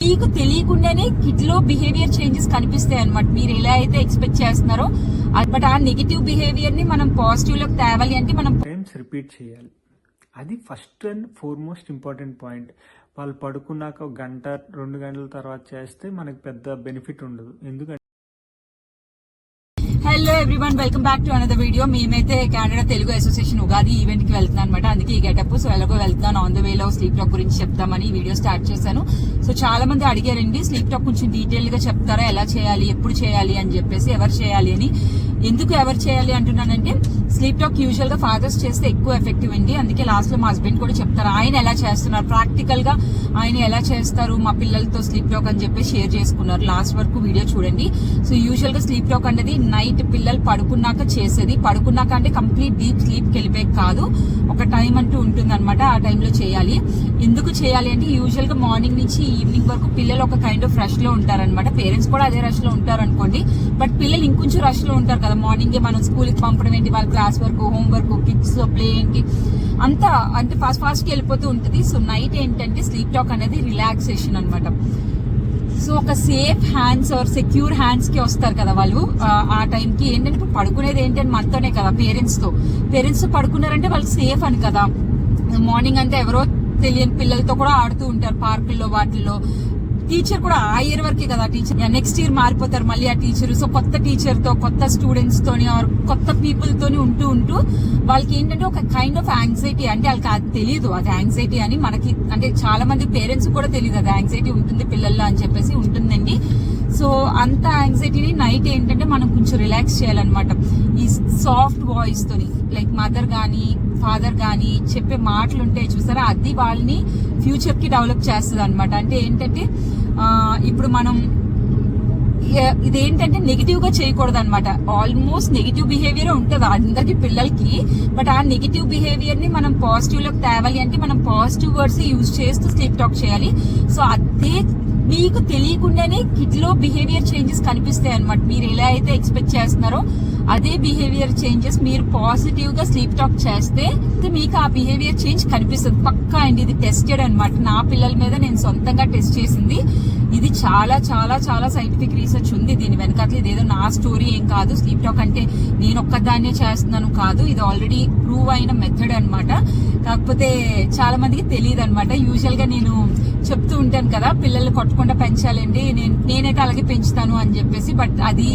మీకు తెలియకుండానే కిడ్లో behaviour changes కనిపిస్తాయి అనమాట మీరు ఎలా అయితే ఎక్స్పెక్ట్ చేస్తున్నారో బట్ ఆ నెగిటివ్ బిహేవియర్ని మనం పాజిటివ్లోకి తేవాలి అంటే మనం టైమ్స్ రిపీట్ చేయాలి. అది first and foremost important point వాళ్ళు పడుకున్నాక ఒక గంట రెండు గంటల తర్వాత చేస్తే మనకి పెద్ద బెనిఫిట్ ఉండదు. ఎందుకంటే hello everyone welcome back to another video మేమైతే కెనడా తెలుగు అసోసియేషన్ ఉగాది ఈవెంట్కి వెళ్తున్నాను అనమాట అందుకే ఈ గెటప్ సో ఎలాగో వెళ్తున్నాను ఆన్ ద వేలో స్లీప్ టాక్ గురించి చెప్తామని ఈ వీడియో స్టార్ట్ చేశాను. సో చాలా మంది అడిగారండి స్లీప్ టాక్ కొంచెం డీటెయిల్గా చెప్తారా? ఎలా చేయాలి? ఎప్పుడు చేయాలి? అని చెప్పేసి ఎవరు చేయాలి? అని. ఎందుకు ఎవరు చేయాలి? అంటున్నానంటే స్లీప్ టాక్ యూజువల్గా ఫాదర్స్ చేస్తే ఎక్కువ ఎఫెక్టివ్ అండి. అందుకే లాస్ట్లో మా హస్బెండ్ కూడా చెప్తారు ఆయన ఎలా చేస్తున్నారు? ప్రాక్టికల్గా ఆయన ఎలా చేస్తారు? మా పిల్లలతో స్లీప్ టాక్ అని చెప్పి షేర్ చేసుకున్నారు. లాస్ట్ వరకు వీడియో చూడండి. సో యూజువల్గా స్లీప్ టాక్ అనేది నైట్ పిల్లలు పడుకున్నాక చేసేది. పడుకున్నాక అంటే కంప్లీట్ డీప్ స్లీప్ వెళ్ళిపోయే వెళ్ళిపోయి కాదు. ఒక టైం అంటూ ఉంటుంది అనమాట ఆ టైంలో చేయాలి. ఎందుకు చేయాలి అంటే యూజువల్గా మార్నింగ్ నుంచి ఈవినింగ్ వరకు పిల్లలు ఒక కైండ్ ఆఫ్ రష్లో ఉంటారనమాట పేరెంట్స్ కూడా అదే రష్లో ఉంటారు అనుకోండి బట్ పిల్లలు ఇంకొంచెం రష్లో ఉంటారు కదా. మార్నింగ్ మనం స్కూల్కి పంపడం ఏంటి? వాళ్ళ క్లాస్ వర్క్ హోంవర్క్ కిడ్స్లో ఏంటి అంతా అంటే ఫాస్ట్ ఫాస్ట్కి వెళ్ళిపోతూ ఉంటుంది. సో నైట్ ఏంటంటే స్లీప్ టాక్ అనేది రిలాక్సేషన్ అనమాట సో ఒక సేఫ్ హ్యాండ్స్ ఆర్ సెక్యూర్ హ్యాండ్స్కి వస్తారు కదా వాళ్ళు. ఆ, టైంకి ఏంటంటే ఇప్పుడు పడుకునేది ఏంటంటే మనతోనే కదా పేరెంట్స్తో. పేరెంట్స్ పడుకున్నారంటే వాళ్ళు సేఫ్ అని కదా. మార్నింగ్ అంతా ఎవరో తెలియని పిల్లలతో కూడా ఆడుతూ ఉంటారు. పార్కుల్లో వాటిల్లో టీచర్ కూడా ఆ ఇయర్ వరకే కదా టీచర్ నెక్స్ట్ ఇయర్ మారిపోతారు మళ్ళీ ఆ టీచర్ సో కొత్త టీచర్తో కొత్త స్టూడెంట్స్ తోని కొత్త పీపుల్ తోని ఉంటూ ఉంటూ వాళ్ళకి ఏంటంటే ఒక కైండ్ ఆఫ్ యాంగ్జైటీ అంటే వాళ్ళకి అది తెలియదు అది యాంగ్జైటీ అని మనకి అంటే చాలా మంది పేరెంట్స్ కూడా తెలియదు అది యాంగ్జైటీ ఉంటుంది పిల్లల్లో అని చెప్పేసి ఉంటుందండి. సో అంత యాంగ్జైటీని నైట్ ఏంటంటే మనం కొంచెం రిలాక్స్ చేయాలన్నమాట. ఈ సాఫ్ట్ వాయిస్తోని లైక్ మదర్ కానీ ఫాదర్ కానీ చెప్పే మాటలు ఉంటాయి చూసారా అది వాళ్ళని ఫ్యూచర్కి డెవలప్ చేస్తుంది అనమాట అంటే ఏంటంటే ఇప్పుడు మనం ఇదేంటంటే నెగిటివ్గా చేయకూడదు అనమాట ఆల్మోస్ట్ నెగిటివ్ బిహేవియర్ ఉంటుంది అందరికి పిల్లలకి. బట్ ఆ నెగిటివ్ బిహేవియర్ని మనం పాజిటివ్లోకి తేవాలి అంటే మనం పాజిటివ్ వర్డ్స్ యూజ్ చేస్తూ స్లీప్ టాక్ చేయాలి. సో అదే మీకు తెలియకుండానే కిడ్లో బిహేవియర్ చేంజెస్ కనిపిస్తాయి అనమాట మీరు ఎలా అయితే ఎక్స్పెక్ట్ చేస్తున్నారో అదే బిహేవియర్ చేంజెస్ మీరు పాజిటివ్గా స్లీప్ టాక్ చేస్తే మీకు ఆ బిహేవియర్ చేంజ్ కనిపిస్తుంది. పక్కా అండి ఇది టెస్టెడ్ అనమాట నా పిల్లల మీద నేను సొంతంగా టెస్ట్ చేసింది. ఇది చాలా చాలా చాలా సైంటిఫిక్ రీసెర్చ్ ఉంది. దీని వెనకాల ఇదేదో నా స్టోరీ ఏం కాదు. స్లీప్ టాక్ అంటే నేను ఒక్కదాన్నే చేస్తున్నాను కాదు. ఇది ఆల్రెడీ ప్రూవ్ అయిన మెథడ్ అనమాట కాకపోతే చాలా మందికి తెలియదు అనమాట యూజువల్గా నేను చెప్తూ ఉంటాను కదా పిల్లలు కొట్టకుండా పెంచాలండి నేను నేనైతే అలాగే పెంచుతాను అని చెప్పేసి బట్ అది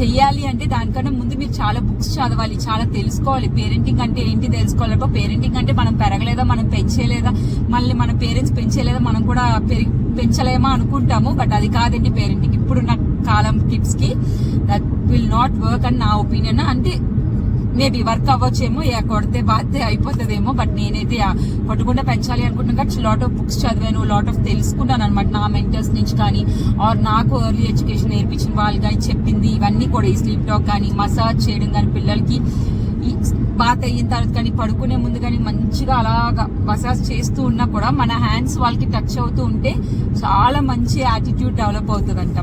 చెయ్యాలి అంటే దానికన్నా ముందు మీరు చాలా బుక్స్ చదవాలి చాలా తెలుసుకోవాలి. పేరెంటింగ్ అంటే ఏంటి తెలుసుకోవాలి? పేరెంటింగ్ అంటే మనం పెరగలేదా మనం పెంచేలేదా? మళ్ళీ మన పేరెంట్స్ పెంచేలేదా? మనం కూడా పెరిగి పెంచలేమా అనుకుంటాము బట్ అది కాదండి పేరెంటింగ్. ఇప్పుడున్న కాలం కిడ్స్కి దట్ విల్ నాట్ వర్క్ అని నా ఒపీనియన్. అంటే మేబీ వర్క్ అవ్వచ్చేమో యా కొడితే బాధ్యత అయిపోతుందేమో బట్ నేనైతే కొట్టకుండా పెంచాలి అనుకుంటున్నాను కాబట్టి లాట్ ఆఫ్ బుక్స్ చదివాను లాట్ ఆఫ్ తెలుసుకున్నాను అనమాట నా మెంటర్స్ నుంచి కానీ ఆర్ నాకు ఎర్లీ ఎడ్యుకేషన్ నేర్పించిన వాళ్ళు కానీ చెప్పింది ఇవన్నీ కూడా ఈ స్లీప్ టాక్ కానీ మసాజ్ చేయడం కానీ పిల్లలకి. బాత్ అయిన తర్వాత కానీ పడుకునే ముందు కానీ మంచిగా అలాగా మసాజ్ చేస్తూ ఉన్నా కూడా మన హ్యాండ్స్ వాళ్ళకి టచ్ అవుతూ ఉంటే చాలా మంచి యాటిట్యూడ్ డెవలప్ అవుతుందంట.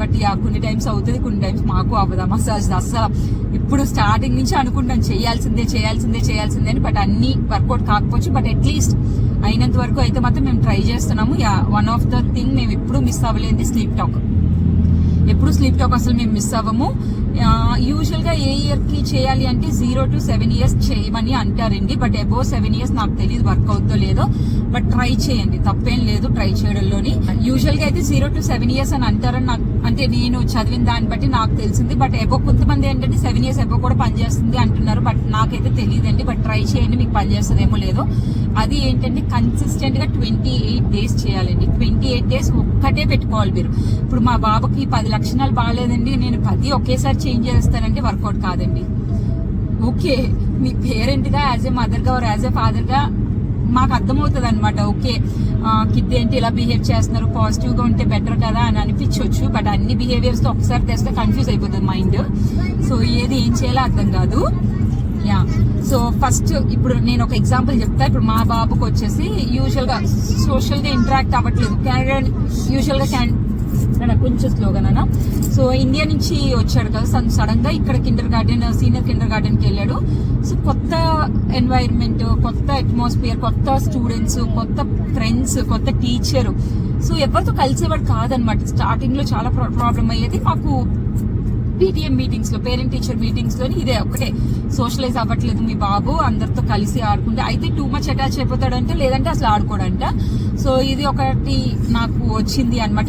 బట్ కొన్ని టైమ్స్ అవుతుంది కొన్ని టైమ్స్ మాకు అవ్వదా. మసాజ్ అస్సలు ఇప్పుడు స్టార్టింగ్ నుంచి అనుకుంటాం చేయాల్సిందే చేయాల్సిందే చేయాల్సిందే అని బట్ అన్ని వర్కౌట్ కాకపోవచ్చు బట్ అట్లీస్ట్ అయినంత వరకు అయితే మాత్రం మేము ట్రై చేస్తున్నాము. Ya one of the thing మేము ఎప్పుడు మిస్ అవ్వలేదు స్లీప్ టాక్ ఎప్పుడు స్లీప్ టాక్ అసలు మేము మిస్ అవ్వము. యూజువల్గా ఏ ఇయర్కి చేయాలి అంటే జీరో టు సెవెన్ ఇయర్స్ చేయమని అంటారండి. బట్ అబోవ్ సెవెన్ ఇయర్స్ నాకు తెలియదు వర్క్ అవుతుందో లేదో. బట్ ట్రై చేయండి. తప్పేం లేదు ట్రై చేయడంలోని. యూజువల్గా అయితే జీరో టు సెవెన్ ఇయర్స్ అని అంటారని నాకు అంటే నేను చదివిన దాన్ని బట్టి నాకు తెలిసింది. బట్ ఎబో కొంతమంది ఏంటంటే సెవెన్ ఇయర్స్ ఎబో కూడా పనిచేస్తుంది అంటున్నారు. బట్ నాకైతే తెలియదండి. బట్ ట్రై చేయండి మీకు పనిచేస్తుందేమో లేదో. అది ఏంటంటే కన్సిస్టెంట్గా ట్వంటీ ఎయిట్ ట్వంటీ డేస్ ఒక్కటే పెట్టుకోవాలి మీరు. ఇప్పుడు మా బాబుకి పది లక్షణాలు బాగాలేదండి నేను పది ఒకేసారి చేంజ్ చేస్తానంటే వర్కౌట్ కాదండి. ఓకే మీ పేరెంట్గా యాజ్ ఏ మదర్గా ఆర్ యాజ్ ఏ ఫాదర్గా మాకు అర్థమవుతుంది అనమాట ఓకే కిడ్ ఏంటి ఇలా బిహేవ్ చేస్తున్నారు పాజిటివ్గా ఉంటే బెటర్ కదా అని అనిపించవచ్చు బట్ అన్ని బిహేవియర్స్తో ఒకసారి తెస్తే కన్ఫ్యూజ్ అయిపోతుంది మైండ్. సో ఏది ఏం చేయాలో అర్థం కాదు. యా సో ఫస్ట్ ఇప్పుడు నేను ఒక ఎగ్జాంపుల్ చెప్తా. ఇప్పుడు మా బాబుకి వచ్చేసి యూజువల్గా సోషల్గా ఇంటరాక్ట్ అవ్వట్లేదు. కెనడా యూజువల్గా క్యాన్ కొంచెం స్లోగా నాన్న. సో ఇండియా నుంచి వచ్చాడు కదా సడన్గా ఇక్కడ కిండర్ గార్డెన్ సీనియర్ కిండర్ గార్డెన్కి వెళ్ళాడు. సో కొత్త ఎన్వైరన్మెంట్ కొత్త అట్మాస్ఫియర్ కొత్త స్టూడెంట్స్ కొత్త ఫ్రెండ్స్ కొత్త టీచర్ సో ఎవరితో కలిసేవాడు కాదనమాట. స్టార్టింగ్లో చాలా ప్రాబ్లం అయ్యేది. మాకు పీటీఎం మీటింగ్స్లో పేరెంట్ టీచర్ మీటింగ్స్లోని ఇదే ఒకటే సోషలైజ్ అవ్వట్లేదు మీ బాబు అందరితో కలిసి ఆడుకుంటే. అయితే టూ మచ్ అటాచ్ అయిపోతాడంటే లేదంటే అసలు ఆడుకోడంట. సో ఇది ఒకటి నాకు వచ్చింది అనమాట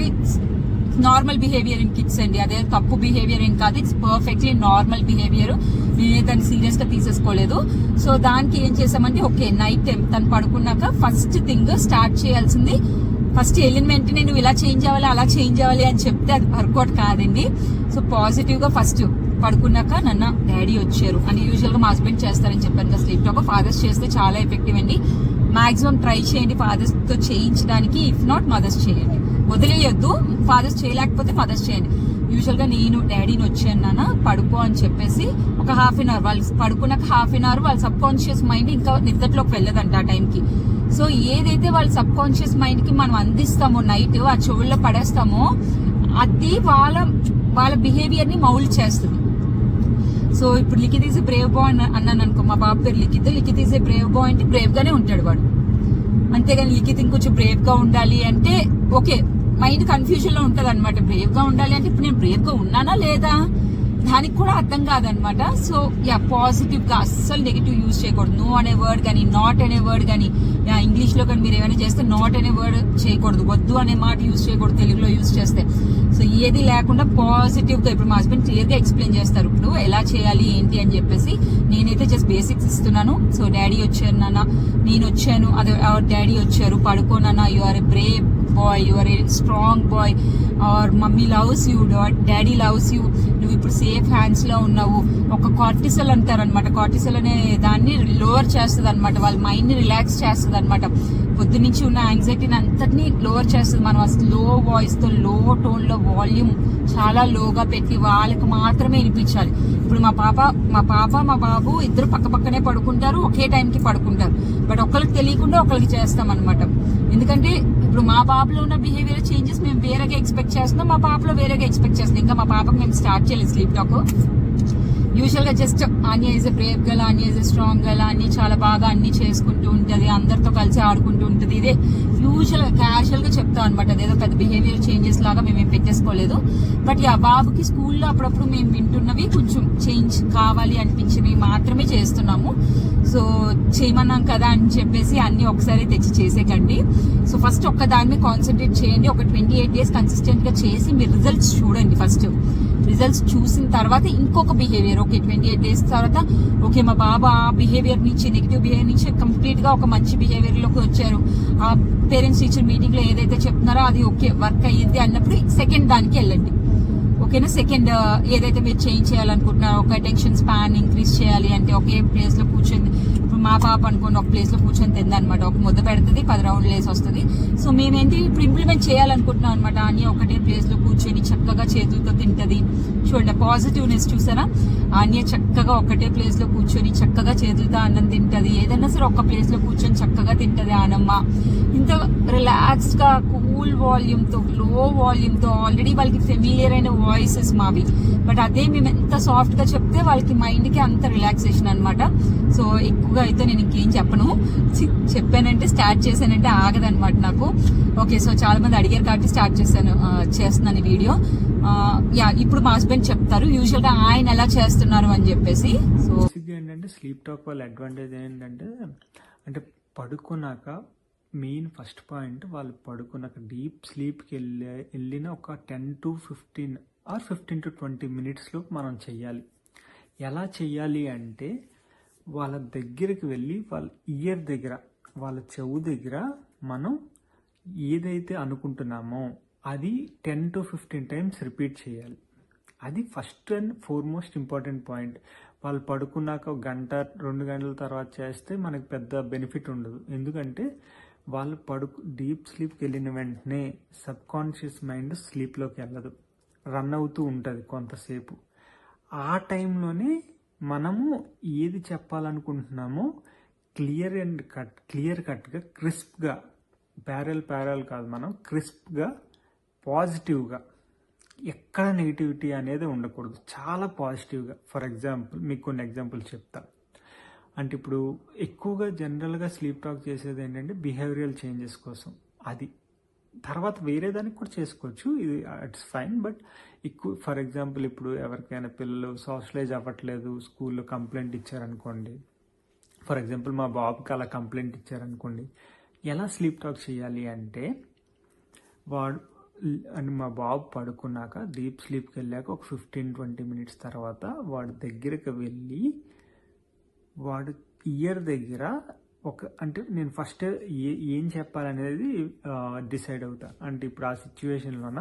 నార్మల్ బిహేవియర్ ఇన్ కిడ్స్ అండి. అదే తప్పు బిహేవియర్ ఏం కాదు. ఇట్స్ పర్ఫెక్ట్లీ నార్మల్ బిహేవియర్ నేనే దాన్ని సీరియస్గా తీసేసుకోలేదు. సో దానికి ఏం చేసామంటే ఓకే నైట్ టైం తను పడుకున్నాక ఫస్ట్ థింగ్ స్టార్ట్ చేయాల్సింది ఫస్ట్ వెళ్ళిన వెంటనే నువ్వు ఇలా చేంజ్ అవ్వాలి అలా చేంజ్ అవ్వాలి అని చెప్తే అది వర్కౌట్ కాదండి. సో పాజిటివ్గా ఫస్ట్ పడుకున్నాక నన్న డాడీ వచ్చారు. అని యూజువల్గా మా హస్బెండ్ చేస్తారని చెప్పాను. కదా స్లీప్ టాక్ ఫాదర్స్ చేస్తే చాలా ఎఫెక్టివ్ అండి. మాక్సిమం ట్రై చేయండి ఫాదర్స్తో చేయించడానికి. ఇఫ్ నాట్ మదర్స్ చేయండి. వదిలేయొద్దు. ఫాదర్స్ చేయలేకపోతే మదర్స్ చేయండి. యూజువల్గా నేను డాడీని వచ్చాను నాన్న. పడుకో అని చెప్పేసి ఒక హాఫ్ అన్ అవర్ వాళ్ళు పడుకున్నాక హాఫ్ అన్ అవర్ వాళ్ళ సబ్ కాన్షియస్ మైండ్ ఇంకా నిద్రలోకి వెళ్ళదంట ఆ టైంకి సో ఏదైతే వాళ్ళ సబ్ కాన్షియస్ మైండ్కి మనం అందిస్తామో నైట్ ఆ చెవుల్లో పడేస్తామో అది వాళ్ళ వాళ్ళ బిహేవియర్ని మౌల్డ్ చేస్తుంది. సో ఇప్పుడు లిఖిత్ ఈజ్ బ్రేవ్ బాయ్ అన్నాను అనుకో మా బాబు పేరు Likhit. Likhit is brave boy అంటే బ్రేవ్ గానే ఉంటాడు వాడు. అంతేగాని లిఖిత్ ఇంకొంచెం బ్రేవ్గా ఉండాలి అంటే ఓకే మైండ్ కన్ఫ్యూజన్లో ఉంటది అనమాట బ్రేవ్గా ఉండాలి అంటే ఇప్పుడు నేను బ్రేవ్గా ఉన్నానా లేదా? దానికి కూడా అర్థం కాదనమాట. సో యా పాజిటివ్గా అస్సలు నెగిటివ్ యూజ్ చేయకూడదు. నో అనే వర్డ్ కానీ నాట్ అనే వర్డ్ కానీ యా ఇంగ్లీష్లో కానీ మీరు ఏమైనా చేస్తే నాట్ అనే వర్డ్ చేయకూడదు. వద్దు అనే మాట యూజ్ చేయకూడదు తెలుగులో యూజ్ చేస్తే. సో ఏది లేకుండా పాజిటివ్గా ఇప్పుడు మా హస్బెండ్ క్లియర్గా ఎక్స్ప్లెయిన్ చేస్తారు. ఇప్పుడు ఎలా చేయాలి ఏంటి? అని చెప్పేసి నేనైతే జస్ట్ బేసిక్స్ ఇస్తున్నాను. సో డాడీ వచ్చారు నాన్న. నేను వచ్చాను. అదే డాడీ వచ్చారు. పడుకోనన్నా you are a brave boy you are a strong boy or mummy loves you daddy loves you నువ్వు ఇప్పుడు సేఫ్ హ్యాండ్స్లో ఉన్నావు. ఒక కార్టిసల్ అంటారు అనమాట కార్టిసల్ అనే దాన్ని లోవర్ చేస్తుంది అనమాట వాళ్ళ మైండ్ని రిలాక్స్ చేస్తుంది అనమాట పొద్దు నుంచి ఉన్న యాంగ్జైటీని అంతటిని లోవర్ చేస్తుంది. మనం అసలు లో వాయిస్తో లో టోన్లో వాల్యూమ్ చాలా లోగా పెట్టి వాళ్ళకి మాత్రమే వినిపించాలి. ఇప్పుడు మా పాప మా పాప మా బాబు ఇద్దరు పక్క పక్కనే పడుకుంటారు. ఒకే టైంకి పడుకుంటారు. బట్ ఒకరికి తెలియకుండా ఒకరికి చేస్తామన్నమాట. ఎందుకంటే ఇప్పుడు మా బాబులో ఉన్న బిహేవియర్ చేంజెస్ మేము వేరేగా ఎక్స్పెక్ట్ చేస్తున్నాం మా పాపలో వేరేగా ఎక్స్పెక్ట్ చేస్తున్నాం. ఇంకా మా పాపకు మేము స్టార్ట్ చేయలేదు స్లీప్ టాక్ యూజువల్గా just Anya is a brave girl Anya is a strong girl అన్ని చాలా బాగా అన్ని చేసుకుంటూ ఉంటుంది అందరితో కలిసి ఆడుకుంటూ ఉంటుంది. ఇదే యూజువల్గా క్యాజువల్గా చెప్తాం అనమాట అదేదో పెద్ద బిహేవియర్ చేంజెస్ లాగా మేము ఏం పెట్టేసుకోలేదు. బట్ ఆ బాబుకి స్కూల్లో అప్పుడప్పుడు మేము వింటున్నవి కొంచెం చేంజ్ కావాలి అనిపించినవి మాత్రమే చేస్తున్నాము. సో చేయమన్నాం కదా అని చెప్పేసి అన్ని ఒకసారి తెచ్చి చేసేకండి. సో ఫస్ట్ ఒక్క దాని మీద కాన్సన్ట్రేట్ చేయండి. ఒక ట్వంటీ ఎయిట్ డేస్ కన్సిస్టెంట్గా చేసి మీ రిజల్ట్స్ చూడండి ఫస్ట్ రిజల్ట్స్ చూసిన తర్వాత ఇంకొక behaviour okay twenty eight days తర్వాత ఓకే మా బాబా ఆ బిహేవియర్ నుంచి నెగిటివ్ బిహేవియర్ నుంచి కంప్లీట్గా ఒక మంచి బిహేవియర్లోకి వచ్చారు. ఆ పేరెంట్స్ టీచర్ మీటింగ్లో ఏదైతే చెప్తున్నారో అది ఓకే వర్క్ అయ్యింది అన్నప్పుడు సెకండ్ దానికి వెళ్ళండి. ఓకేనా సెకండ్ uh, ఏదైతే మీరు చేంజ్ చేయాలనుకుంటున్నారో ఒక అటెన్షన్ స్పాన్ ఇంక్రీజ్ చేయాలి అంటే ఒకే ప్లేస్లో కూర్చొని ఇప్పుడు మా పాప అనుకోండి ఒక ప్లేస్లో కూర్చొని తిందనమాట. ఒక ముద్ద పెడుతుంది పది రౌండ్లు వేసి వస్తుంది. సో మేమేంటి ఇప్పుడు ఇంప్లిమెంట్ చేయాలనుకుంటున్నాం అనమాట. అని ఒకటే ప్లేస్లో కూర్చొని చక్కగా చేతులతో తింటది. చూడండి పాజిటివ్నెస్ చూసారా? ఆన్య చక్కగా ఒకటే ప్లేస్లో కూర్చొని చక్కగా చేతులతో అన్నం తింటది. ఏదైనా సరే ఒక ప్లేస్లో కూర్చొని చక్కగా తింటది ఆనమ్మ ఇంత రిలాక్స్డ్గా కూల్ వాల్యూమ్తో లో వాల్యూమ్తో ఆల్రెడీ వాళ్ళకి ఫెమిలియర్ అయిన వాయిసెస్ మావి. బట్ అదే మేము ఎంత సాఫ్ట్గా చెప్తే వాళ్ళకి మైండ్కి అంత రిలాక్సేషన్ అనమాట. సో ఎక్కువగా అయితే నేను ఇంకేం చెప్పను. చెప్పానంటే స్టార్ట్ చేశానంటే ఆగదనమాట నాకు. ఓకే సో చాలా మంది అడిగారు కాబట్టి స్టార్ట్ చేశాను చేస్తున్నాను ఈ వీడియో. యా ఇప్పుడు మా హస్బెండ్ చెప్తారు. యూజువల్గా ఆయన ఎలా చేస్తున్నారు అని చెప్పేసి. సో ఏంటంటే స్లీప్ టాక్ వాళ్ళ అడ్వాంటేజ్ ఏంటంటే అంటే పడుకున్నాక మెయిన్ ఫస్ట్ పాయింట్ వాళ్ళు పడుకున్నాక డీప్ స్లీప్కి వెళ్ళే వెళ్ళిన ఒక ten to fifteen or fifteen to twenty మినిట్స్లో మనం చెయ్యాలి. ఎలా చెయ్యాలి అంటే వాళ్ళ దగ్గరికి వెళ్ళి వాళ్ళ ఇయర్ దగ్గర వాళ్ళ చెవు దగ్గర మనం ఏదైతే అనుకుంటున్నామో అది ten to fifteen times repeat చేయాలి. అది first and foremost important point వాళ్ళు పడుకున్నాక గంట రెండు గంటల తర్వాత చేస్తే మనకు పెద్ద బెనిఫిట్ ఉండదు. ఎందుకంటే వాళ్ళు పడుకు డీప్ స్లీప్కి వెళ్ళిన వెంటనే సబ్ కాన్షియస్ మైండ్ స్లీప్లోకి వెళ్ళదు. రన్ అవుతూ ఉంటుంది కొంతసేపు. ఆ టైంలోనే మనము ఏది చెప్పాలనుకుంటున్నామో క్లియర్ అండ్ కట్ క్లియర్ కట్గా క్రిస్ప్గా ప్యారల్ ప్యారల్ కాదు మనం క్రిస్ప్గా పాజిటివ్గా. ఎక్కడ నెగిటివిటీ అనేది ఉండకూడదు. చాలా పాజిటివ్గా. ఫర్ ఎగ్జాంపుల్ మీకు కొన్ని ఎగ్జాంపుల్ చెప్తా. అంటే ఇప్పుడు ఎక్కువగా జనరల్గా స్లీప్ టాక్ చేసేది ఏంటంటే బిహేవియరల్ చేంజెస్ కోసం. అది. తర్వాత వేరే దానికి కూడా చేసుకోవచ్చు. ఇది ఇట్స్ ఫైన్ బట్ ఎక్కువ ఫర్ ఎగ్జాంపుల్ ఇప్పుడు ఎవరికైనా పిల్లలు సోషలైజ్ అవ్వట్లేదు స్కూల్లో కంప్లైంట్ ఇచ్చారనుకోండి. ఫర్ ఎగ్జాంపుల్ మా బాబుకి అలా కంప్లైంట్ ఇచ్చారనుకోండి. ఎలా స్లీప్ టాక్ చేయాలి అంటే వాడు అని మా బాబు పడుకున్నాక డీప్ స్లీప్కి వెళ్ళాక ఒక ఫిఫ్టీన్ ట్వంటీ మినిట్స్ తర్వాత వాడి దగ్గరికి వెళ్ళి వాడు ఇయర్ దగ్గర ఒక అంటే నేను ఫస్ట్ ఏ ఏం చెప్పాలనేది డిసైడ్ అవుతా. అంటే ఇప్పుడు ఆ సిచ్యువేషన్లోన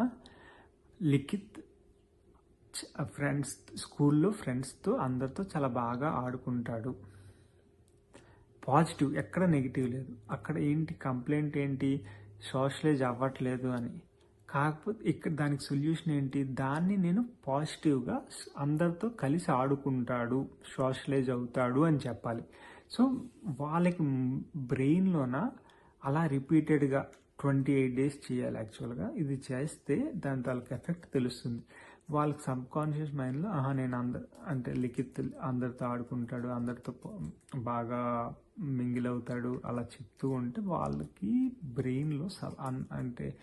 లిఖిత్ ఫ్రెండ్స్ స్కూల్లో ఫ్రెండ్స్తో అందరితో చాలా బాగా ఆడుకుంటాడు. పాజిటివ్ ఎక్కడ నెగిటివ్ లేదు. అక్కడ ఏంటి కంప్లైంట్ ఏంటి? సోషలైజ్ అవ్వట్లేదు అని. కాకపోతే ఇక్కడ దానికి సొల్యూషన్ ఏంటి? దాన్ని నేను పాజిటివ్గా అందరితో కలిసి ఆడుకుంటాడు సోషలైజ్ అవుతాడు అని చెప్పాలి. సో వాళ్ళకి బ్రెయిన్లోన అలా రిపీటెడ్గా ట్వంటీ ఎయిట్ డేస్ చేయాలి యాక్చువల్గా. ఇది చేస్తే దాని తాలూకు ఎఫెక్ట్ తెలుస్తుంది. వాళ్ళకి సబ్ కాన్షియస్ మైండ్లో ఆహా నేను అందరు అంటే లిఖిత్ అందరితో ఆడుకుంటాడు అందరితో బాగా మింగిల్ అవుతాడు అలా చెప్తూ ఉంటే వాళ్ళకి బ్రెయిన్లో అంటే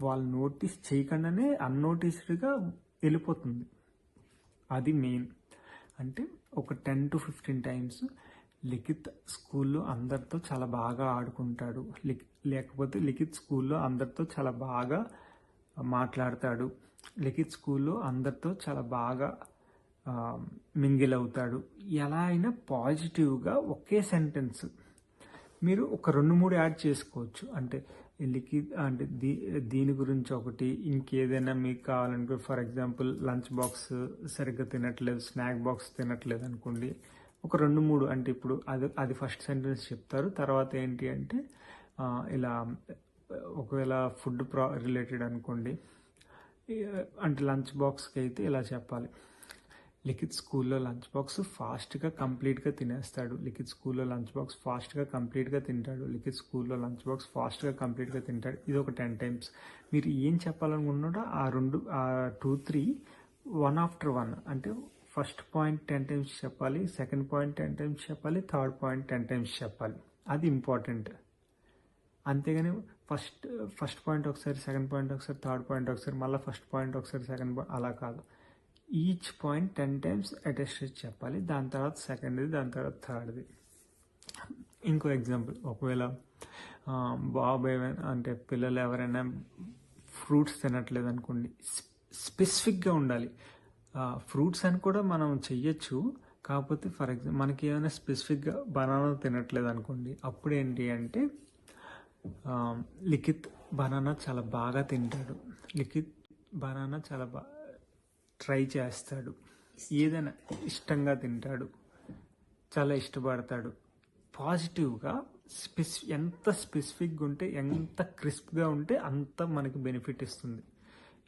వాళ్ళు నోటీస్ చేయకుండానే అన్నోటీస్డ్గా వెళ్ళిపోతుంది. అది మెయిన్. అంటే ఒక ten to fifteen times Likhit స్కూల్లో అందరితో చాలా బాగా ఆడుకుంటాడు. లేకపోతే లిఖిత్ స్కూల్లో అందరితో చాలా బాగా మాట్లాడతాడు. లిఖిత్ స్కూల్లో అందరితో చాలా బాగా మింగిల్ అవుతాడు. ఎలా అయినా పాజిటివ్గా ఒకే సెంటెన్స్ మీరు ఒక రెండు మూడు యాడ్ చేసుకోవచ్చు. అంటే లిఖిత్ అంటే దీ దీని గురించి ఒకటి ఇంకేదైనా మీకు కావాలనుకో ఫర్ ఎగ్జాంపుల్ లంచ్ బాక్స్ సరిగ్గా తినట్లేదు స్నాక్ బాక్స్ తినట్లేదు అనుకోండి ఒక రెండు మూడు అంటే ఇప్పుడు అది అది ఫస్ట్ సెంటెన్స్ చెప్తారు. తర్వాత ఏంటి అంటే ఇలా ఒకవేళ ఫుడ్ ప్రా రిలేటెడ్ అనుకోండి అంటే లంచ్ బాక్స్కి అయితే ఇలా చెప్పాలి. లిఖిత్ స్కూల్లో లంచ్ బాక్స్ ఫాస్ట్గా కంప్లీట్గా తినేస్తాడు. లిఖిత్ స్కూల్లో లంచ్ బాక్స్ ఫాస్ట్గా కంప్లీట్గా తింటాడు. లిఖిత్ స్కూల్లో లంచ్ బాక్స్ ఫాస్ట్గా కంప్లీట్గా తింటాడు. ఇది ఒక టెన్ టైమ్స్ మీరు ఏం చెప్పాలనుకుంటున్నారో ఆ రెండు ఆ two three one after one అంటే ఫస్ట్ పాయింట్ టెన్ టైమ్స్ చెప్పాలి సెకండ్ పాయింట్ టెన్ టైమ్స్ చెప్పాలి థర్డ్ పాయింట్ టెన్ టైమ్స్ చెప్పాలి. అది ఇంపార్టెంట్. అంతేగాని ఫస్ట్ ఫస్ట్ పాయింట్ ఒకసారి సెకండ్ పాయింట్ ఒకసారి థర్డ్ పాయింట్ ఒకసారి మళ్ళీ ఫస్ట్ పాయింట్ ఒకసారి సెకండ్ పాయింట్ అలా కాదు. Each point ten times attested చెప్పాలి దాని తర్వాత సెకండ్ది దాని తర్వాత థర్డ్ది. ఇంకో ఎగ్జాంపుల్ ఒకవేళ బాబు ఏమైనా అంటే పిల్లలు ఎవరైనా ఫ్రూట్స్ తినట్లేదు అనుకోండి స్పెసిఫిక్గా ఉండాలి. ఫ్రూట్స్ అని కూడా మనం చెయ్యొచ్చు. కాకపోతే ఫర్ ఎగ్జాంపుల్ మనకి ఏమైనా స్పెసిఫిక్గా బనానా తినట్లేదు అనుకోండి అప్పుడు ఏంటి అంటే లిఖిత్ బనానా చాలా బాగా తింటాడు. లిఖిత్ బనానా చాలా బాగా ట్రై చేస్తాడు. ఏదైనా ఇష్టంగా తింటాడు. చాలా ఇష్టపడతాడు. పాజిటివ్గా స్పెసి ఎంత స్పెసిఫిక్గా ఉంటే ఎంత క్రిస్ప్గా ఉంటే అంత మనకి బెనిఫిట్ ఇస్తుంది.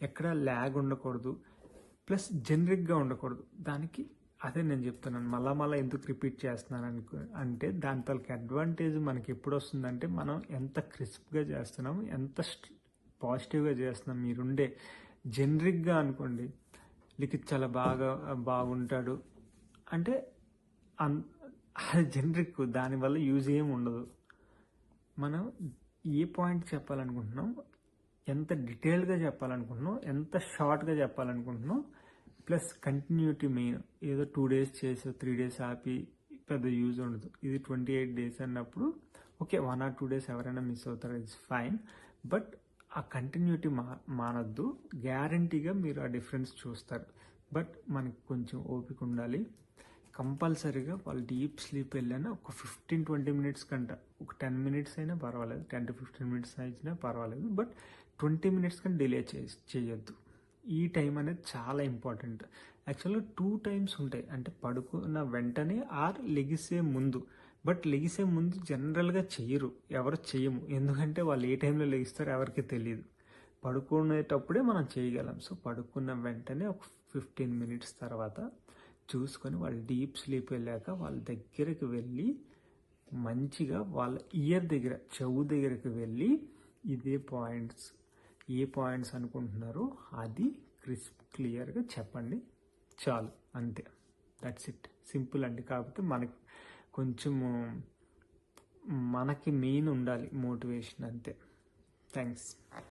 ఎక్కడ ల్యాగ్ ఉండకూడదు. ప్లస్ జనరిక్గా ఉండకూడదు. దానికి అదే నేను చెప్తున్నాను. మళ్ళా మళ్ళీ ఎందుకు రిపీట్ చేస్తున్నాను అనుకో అంటే దాని తలకి అడ్వాంటేజ్ మనకి ఎప్పుడు వస్తుందంటే మనం ఎంత క్రిస్ప్గా చేస్తున్నాం ఎంత పాజిటివ్గా చేస్తున్నాం మీరుండే జనరిక్గా అనుకోండి లిఖిత్ చాలా బాగా బాగుంటాడు. అంటే అన్ అది జనరిక్ దానివల్ల యూజ్ ఏం ఉండదు. మనం ఏ పాయింట్ చెప్పాలనుకుంటున్నాం ఎంత డీటెయిల్గా చెప్పాలనుకుంటున్నాం ఎంత షార్ట్గా చెప్పాలనుకుంటున్నాం ప్లస్ కంటిన్యూటీ మెయిన్. ఏదో టూ డేస్ చేసి త్రీ డేస్ ఆపి పెద్ద యూజ్ ఉండదు. ఇది ట్వంటీ ఎయిట్ డేస్ అన్నప్పుడు okay one or two days ఎవరైనా మిస్ అవుతారు ఇట్స్ ఫైన్. బట్ ఆ కంటిన్యూటీ మా మానద్దు. గ్యారంటీగా మీరు ఆ డిఫరెన్స్ చూస్తారు. బట్ మనకి కొంచెం ఓపిక ఉండాలి. కంపల్సరీగా వాళ్ళు డీప్ స్లీప్ వెళ్ళినా ఒక ఫిఫ్టీన్ ట్వంటీ మినిట్స్ కంట ఒక టెన్ మినిట్స్ అయినా పర్వాలేదు. టెన్ టు ఫిఫ్టీన్ మినిట్స్ అయినా పర్వాలేదు. బట్ ట్వంటీ మినిట్స్ కంటే డిలే చే చేయొద్దు. ఈ టైం అనేది చాలా ఇంపార్టెంట్. యాక్చువల్గా టూ టైమ్స్ ఉంటాయి. అంటే పడుకున్న వెంటనే ఆర్ లెగిసే ముందు. బట్ లెగిసే ముందు జనరల్గా చెయ్యరు. ఎవరు చేయము ఎందుకంటే వాళ్ళు ఏ టైంలో లెగిస్తారో ఎవరికి తెలియదు పడుకునేటప్పుడే మనం చేయగలం సో పడుకున్న వెంటనే ఒక ఫిఫ్టీన్ మినిట్స్ తర్వాత చూసుకొని వాళ్ళు డీప్ స్లీప్ వెళ్ళాక వాళ్ళ దగ్గరికి వెళ్ళి మంచిగా వాళ్ళ ఇయర్ దగ్గర చెవు దగ్గరికి వెళ్ళి ఇదే పాయింట్స్ ఏ పాయింట్స్ అనుకుంటున్నారో అది క్రిస్ప్ క్లియర్గా చెప్పండి. చాలు అంతే. దట్స్ ఇట్ సింపుల్ అండి. కాకపోతే మనకి కొంచెము మనకి మెయిన్ ఉండాలి మోటివేషన్ అంతే. థ్యాంక్స్